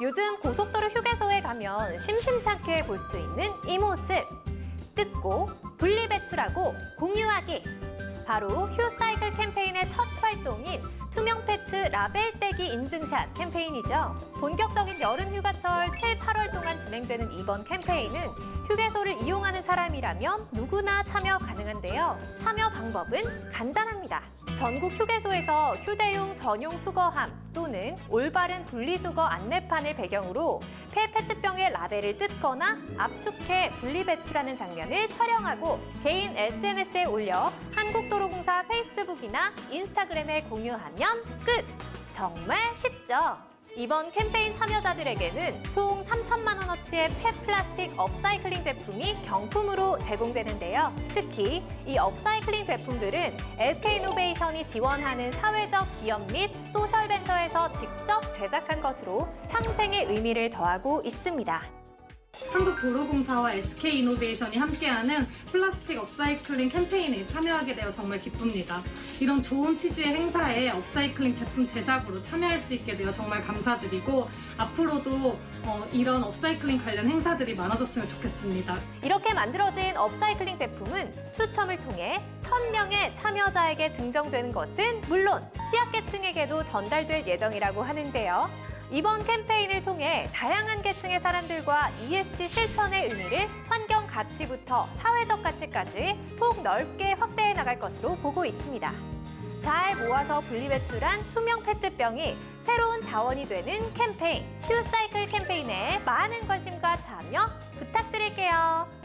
요즘 고속도로 휴게소에 가면 심심찮게 볼 수 있는 이 모습. 뜯고 분리배출하고 공유하기. 바로 휴사이클 캠페인의 첫 활동인 투명 페트 라벨 떼기 인증샷 캠페인이죠. 본격적인 여름 휴가철 7, 8월 동안 진행되는 이번 캠페인은 휴게소를 이용 하는 사람이라면 누구나 참여 가능한데요. 참여 방법은 간단합니다. 전국 휴게소에서 휴대용 전용 수거함 또는 올바른 분리수거 안내판을 배경으로 폐페트병의 라벨을 뜯거나 압축해 분리배출하는 장면을 촬영하고 개인 SNS에 올려 한국도로공사 페이스북이나 인스타그램에 공유하면 끝! 정말 쉽죠? 이번 캠페인 참여자들에게는 총 3천만 원어치의 폐 플라스틱 업사이클링 제품이 경품으로 제공되는데요. 특히 이 업사이클링 제품들은 SK이노베이션이 지원하는 사회적 기업 및 소셜벤처에서 직접 제작한 것으로 상생의 의미를 더하고 있습니다. 한국도로공사와 SK이노베이션이 함께하는 플라스틱 업사이클링 캠페인에 참여하게 되어 정말 기쁩니다. 이런 좋은 취지의 행사에 업사이클링 제품 제작으로 참여할 수 있게 되어 정말 감사드리고 앞으로도 어, 이런 업사이클링 관련 행사들이 많아졌으면 좋겠습니다. 이렇게 만들어진 업사이클링 제품은 추첨을 통해 1000명의 참여자에게 증정되는 것은 물론 취약계층에게도 전달될 예정이라고 하는데요. 이번 캠페인을 통해 다양한 계층의 사람들과 ESG 실천의 의미를 환경 가치부터 사회적 가치까지 폭 넓게 확대해 나갈 것으로 보고 있습니다. 잘 모아서 분리배출한 투명 페트병이 새로운 자원이 되는 캠페인 휴사이클 캠페인에 많은 관심과 참여 부탁드릴게요.